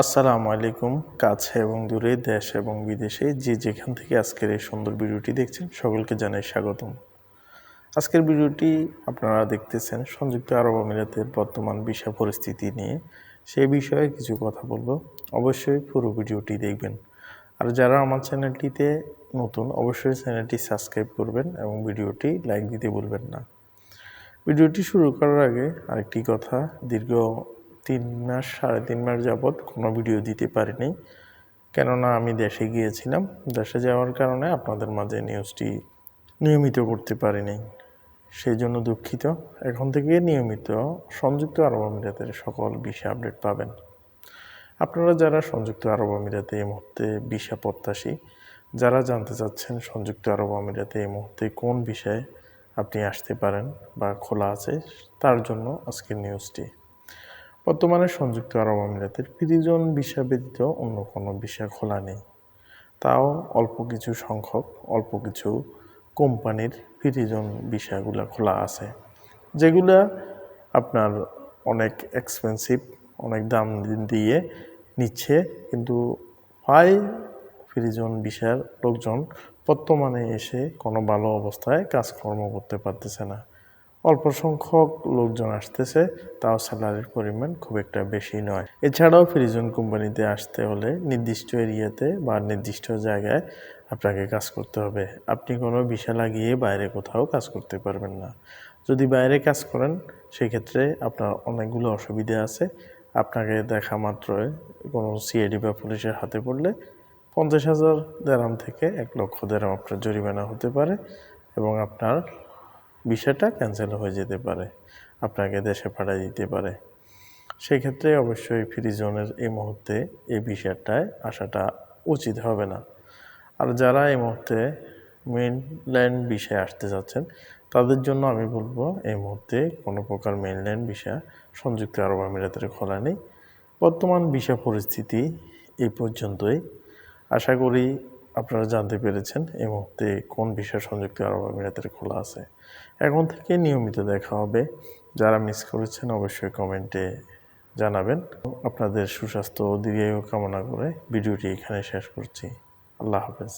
আসসালামু আলাইকুম, কাছে এবং দূরে দেশ এবং বিদেশে যে যেখান থেকে আজকের এই সুন্দর ভিডিওটি দেখছেন সকলকে জানাই স্বাগতম। আজকের ভিডিওটি আপনারা দেখতেছেন সংযুক্ত আরব আমিরাতের বর্তমান বিষয় পরিস্থিতি নিয়ে। সেই বিষয়ে কিছু কথা বলব। অবশ্যই পুরো ভিডিওটি দেখবেন। আর যারা আমার চ্যানেলটিতে নতুন, অবশ্যই চ্যানেলটি সাবস্ক্রাইব করবেন এবং ভিডিওটি লাইক দিতে বলবেন না। ভিডিওটি শুরু করার আগে আরেকটি কথা, দীর্ঘ তিন মাস, সাড়ে তিন মাস যাবৎ কোনো ভিডিও দিতে পারিনি। কেননা আমি দেশে গিয়েছিলাম। দেশে যাওয়ার কারণে আপনাদের মাঝে নিউজটি নিয়মিত করতে পারিনি। সেই জন্য দুঃখিত। এখন থেকে নিয়মিত সংযুক্ত আরব আমিরাতের সকল বিষয় আপডেট পাবেন। আপনারা যারা সংযুক্ত আরব আমিরাতে এই মুহূর্তে বিষা প্রত্যাশী, যারা জানতে চাচ্ছেন সংযুক্ত আরব আমিরাতে এই মুহূর্তে কোন বিষয়ে আপনি আসতে পারেন বা খোলা আছে, তার জন্য আজকের নিউজটি বর্তমানে সংযুক্ত আরব আমিরাতের প্রিজন ভিসা ব্যতীত অন্য কোনো ভিসা খোলা নেই। তাও অল্প কিছু সংখ্যক, অল্প কিছু কোম্পানির প্রিজন ভিসাগুলো খোলা আছে, যেগুলা আপনার অনেক এক্সপেন্সিভ অনেক দাম দিয়ে নিচ্ছে, কিন্তু প্রায় প্রিজন ভিসার লোকজন বর্তমানে এসে কোনো ভালো অবস্থায় কাজকর্ম করতে পারতেছে না। অল্প সংখ্যক লোকজন আসতেছে, তাও স্যালারির পরিমাণ খুব একটা বেশি নয়। এছাড়াও ফ্রিজন কোম্পানিতে আসতে হলে নির্দিষ্ট এরিয়াতে বা নির্দিষ্ট জায়গায় আপনাকে কাজ করতে হবে। আপনি কোনো বিষয় লাগিয়ে বাইরে কোথাও কাজ করতে পারবেন না। যদি বাইরে কাজ করেন, সেক্ষেত্রে আপনার অনেকগুলো অসুবিধা আছে। আপনাকে দেখা মাত্র কোনো সিআইডি বা পুলিশের হাতে পড়লে পঞ্চাশ হাজার দেরাম থেকে এক লক্ষ দেরাম আপনার জরিমানা হতে পারে এবং আপনার বিষয়টা ক্যান্সেল হয়ে যেতে পারে, আপনাকে দেশে পাঠিয়ে দিতে পারে। সেক্ষেত্রে অবশ্যই ফ্রি জোনের এই মুহূর্তে এই বিষয়টায় আসাটা উচিত হবে না। আর যারা এই মুহূর্তে মেনল্যান্ড বিষয়ে আসতে যাচ্ছেন, তাদের জন্য আমি বলব এই মুহূর্তে কোনো প্রকার মেনল্যান্ড বিষয় সংযুক্ত আরব আমিরাতের খোলা নেই। বর্তমান বিষয় পরিস্থিতি এই পর্যন্তই। আশা করি আপনারা জানতে পেরেছেন এই মুহূর্তে কোন বিষয় সংযুক্ত আরব আমিরাতের খোলা আছে। এখন থেকে নিয়মিত দেখা হবে। যারা মিস করেছেন অবশ্যই কমেন্টে জানাবেন। আপনাদের সুস্বাস্থ্য দীর্ঘায়ু কামনা করে ভিডিওটি এখানে শেষ করছি। আল্লাহ হাফেজ।